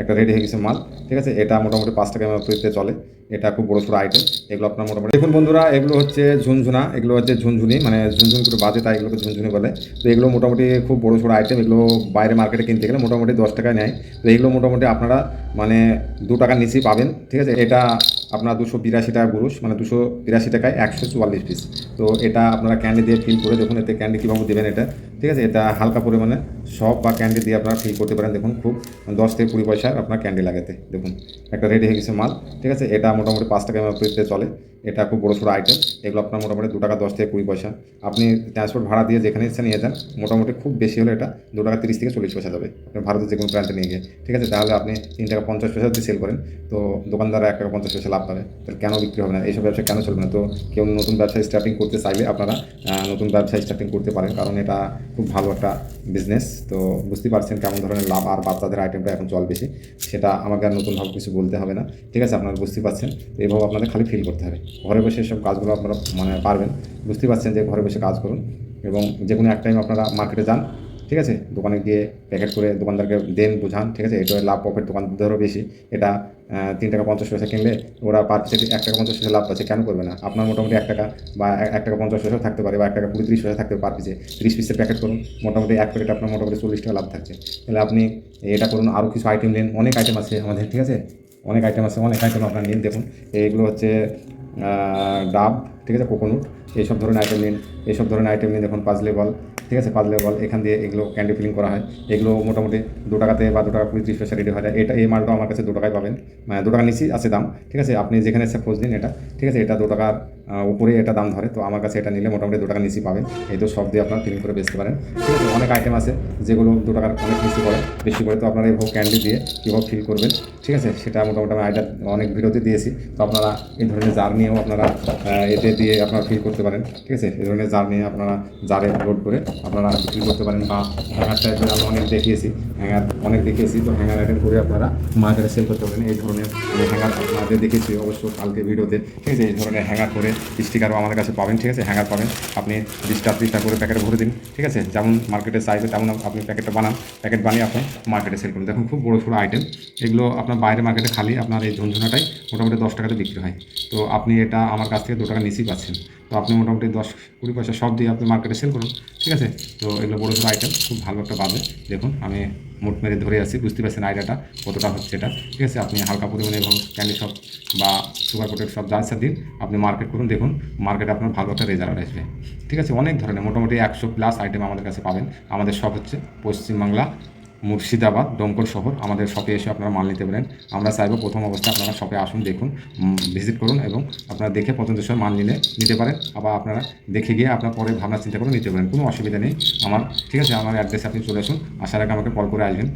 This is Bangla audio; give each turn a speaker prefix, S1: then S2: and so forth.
S1: একটা রেডি হয়ে গেছে মাল, ঠিক আছে? এটা মোটামুটি পাঁচ টাকা এমআরপিতে চলে। এটা খুব বড় সড়ো আইটেম এগুলো আপনার মোটামুটি দেখুন বন্ধুরা, এগুলো হচ্ছে ঝুনঝুনা, এগুলো হচ্ছে ঝুনঝুনি মানে ঝুনঝুন করে বাজে তাই এগুলোকে ঝুনঝুনি বলে। তো এগুলো মোটামুটি খুব বড় সড়ো আইটেম এগুলো বাইরে মার্কেটে কিনতে গেলে মোটামুটি দশ টাকায় নেয়। তো এগুলো মোটামুটি আপনারা মানে দু টাকার নিচেই পাবেন, ঠিক আছে? এটা আপনার দুশো বিরাশি টাকা গুরুষ মানে দুশো বিরাশি টাকায় একশো চুয়াল্লিশ পিস তো এটা আপনারা ক্যান্ডি দিয়ে ফিল করে দেখুন, এতে ক্যান্ডি কীভাবে দেবেন এটা, ঠিক আছে? এটা হালকা পরিমাণে সব বা ক্যান্ডি দিয়ে আপনারা ফিল করতে পারেন, দেখুন খুব দশ থেকে কুড়ি পয়সার আপনার ক্যান্ডি লাগাতে, দেখুন। একটা রেডি হয়ে গেছে মাল, ঠিক আছে? এটা মোটামুটি পাঁচ টাকা এমআরপিতে চলে। এটা খুব বড় সড়ো আইটেম এগুলো আপনার মোটামুটি দু টাকা দশ থেকে কুড়ি পয়সা। আপনি ট্রান্সপোর্ট ভাড়া দিয়ে যেখানে ইচ্ছা নিয়ে যান, মোটামুটি খুব বেশি হলে এটা দু টাকা তিরিশ থেকে চল্লিশ পয়সা যাবে। আপনি ভারতের যে কোনো প্রান্তে নিয়ে গিয়ে। ঠিক আছে? তাহলে আপনি তিন টাকা পঞ্চাশ পয়সা যদি সেল করেন, তো দোকানদাররা এক টাকা পঞ্চাশ পয়সা লাভ পাবে। তাহলে কেন বিক্রি হবে না? এইসব ব্যবসা কেন চলবে না? তো কেউ নতুন ব্যবসা স্টার্টিং করতে চাইলে আপনারা নতুন ব্যবসা স্টার্টিং করতে পারেন, কারণ এটা খুব ভালো একটা বিজনেস তো বুঝতে পারছেন কেমন ধরনের লাভ আর বাচ্চাদের আইটেমটা এখন চল বেশি। সেটা আমাকে আর নতুনভাবে কিছু বলতে হবে না। ঠিক আছে? আপনারা বুঝতে পারছেন? তো এইভাবে আপনাদের খালি ফিল করতে হবে। ঘরে বসে সব কাজগুলো আপনারা মানে পারবেন। বুঝতেই পারছেন যে ঘরে বসে কাজ করুন এবং যে কোনো এক টাইম আপনারা মার্কেটে যান, ঠিক আছে? দোকানে গিয়ে প্যাকেট করে দোকানদারকে দেন, বোঝান, ঠিক আছে? এটা লাভ প্রফিট দোকানদারও বেশি। এটা তিন টাকা পঞ্চাশ পয়সা কিনলে ওরা পার পিসে এক টাকা পঞ্চাশ পয়সা লাভ পাচ্ছে, কেন করবে না? আপনার মোটামুটি এক টাকা বা এক- টাকা পঞ্চাশ পয়সা থাকতে পারে বা এক টাকা কুড়ি ত্রিশ পয়সা থাকতে পারে পিসে ত্রিশ পিসের প্যাকেট করুন, মোটামুটি এক প্যাকেট আপনার মোটামুটি চল্লিশ টাকা লাভ থাকছে। তাহলে আপনি এটা করুন আরও কিছু আইটেম নিন, অনেক আইটেম আছে আমাদের, ঠিক আছে? অনেক আইটেম আছে, অনেক আইটেম আপনার নিন, দেখুন। এইগুলো হচ্ছে ডাব ঠিক আছে কোকোনুট এইসব ধরনের আইটেম নিন, এইসব ধরনের আইটেম নিন, দেখুন, পাঁচ বল ঠিক আছে, পাঁচ বল এখান দিয়ে এগুলো ক্যান্ডি ফিলিং করা হয়। এগুলো মোটামুটি দু টাকাতে বা দু টাকা কুড়ি ত্রিশ পয়সা রেডি হয়ে যায়। এটা, এই মালটা আমার কাছে দু টাকায় পাবেন। মানে দু টাকা নিচেই আছে দাম, ঠিক আছে, আপনি যেখানে এসে খোঁজ দিন এটা, ঠিক আছে, এটা দু টাকার উপরে এটা দাম ধরে, তো আমার কাছে এটা নিলে মোটামুটি দু টাকা নিচেই পাবেন। এই তো সব দিয়ে আপনার ফিলিং করে বেচতে পারেন। ঠিক আছে, অনেক আইটেম আছে, যেগুলো দু টাকার অনেক বেশি করে বেশি করে তো আপনারা এইভাবে ক্যান্ডি দিয়ে কীভাবে ফিল করবেন, ঠিক আছে, সেটা মোটামুটি আমি আইটা অনেক ভিডিওতে দিয়েছি। তো আপনারা এই ধরনের জার নিয়েও আপনারা এতে দিয়ে আপনারা ফিল করতে পারেন, ঠিক আছে? এই ধরনের জার নিয়ে আপনারা জারে লোড করে আপনারা বিক্রি করতে পারেন বা হ্যাঙ্গার টাইপের আমি অনেক দেখিয়েছি হ্যাঙ্গার অনেক দেখিয়েছি, তো হ্যাঙ্গার আইটেম করে আপনারা মার্কেটে সেল করতে পারেন। এই ধরনের হ্যাঙ্গার আপনাদের দেখেছি অবশ্য কালকে ভিডিওতে, ঠিক আছে? এই ধরনের হ্যাঙ্গার করে স্টিকারও আমাদের কাছে পাবেন, ঠিক আছে? হ্যাঙ্গার পাবেন। আপনি বিশটা ত্রিশটা করে প্যাকেটে ভরে দিন, ঠিক আছে? যেমন মার্কেটে চাইবে তেমন আপনি প্যাকেটটা বানান প্যাকেট বানিয়ে আপনি মার্কেটে সেল করুন। দেখুন, খুব বড়ো সড়ো আইটেম এগুলো আপনার বাইরে মার্কেটে খালি আপনার এই ঝুনঝুনাটাই মোটামুটি দশ টাকাতে বিক্রি হয়। তো আপনি এটা আমার কাছ থেকে দু টাকা নিচেই পাচ্ছেন তো আপনি মোটামুটি দশ কুড়ি পয়সা সব দিয়ে আপনি মার্কেটে সেল করুন, ঠিক আছে? তো এগুলো বড়ো সড়ো আইটেম খুব ভালো একটা বাজে দেখুন, আমি মুঠ মেরে ধরে আছি, বুঝতে পারছেন আইডিয়াটা কতটা হচ্ছে এটা, ঠিক আছে? আপনি হালকা পরিমাণে এবং ক্যান্ডি শপ বা সুপার কোটেড সব যা দিন, আপনি মার্কেট করুন, দেখুন মার্কেটে আপনার ভালো একটা রেজাল্ট আসবে, ঠিক আছে? অনেক ধরনের, মোটামুটি একশো প্লাস আইটেম আমাদের কাছে পাবেন। আমাদের শপ হচ্ছে পশ্চিমবাংলা মুর্শিদাবাদ, দমকল শহর। আমাদের শপে এসে আপনারা মাল নিতে পারেন। আমরা চাইব প্রথম অবস্থায় আপনারা শপে আসুন, দেখুন ভিজিট করুন এবং আপনারা দেখে পছন্দের সময় মাল নিলে নিতে পারেন। আবার আপনারা দেখে গিয়ে আপনার পরে ভাবনা চিন্তা করে নিতে পারেন। কোনো অসুবিধা নেই। আমার, ঠিক আছে, আমার অ্যাড্রেসে আপনি চলে আসুন। আসার আগে আমাকে কল করে আসবেন।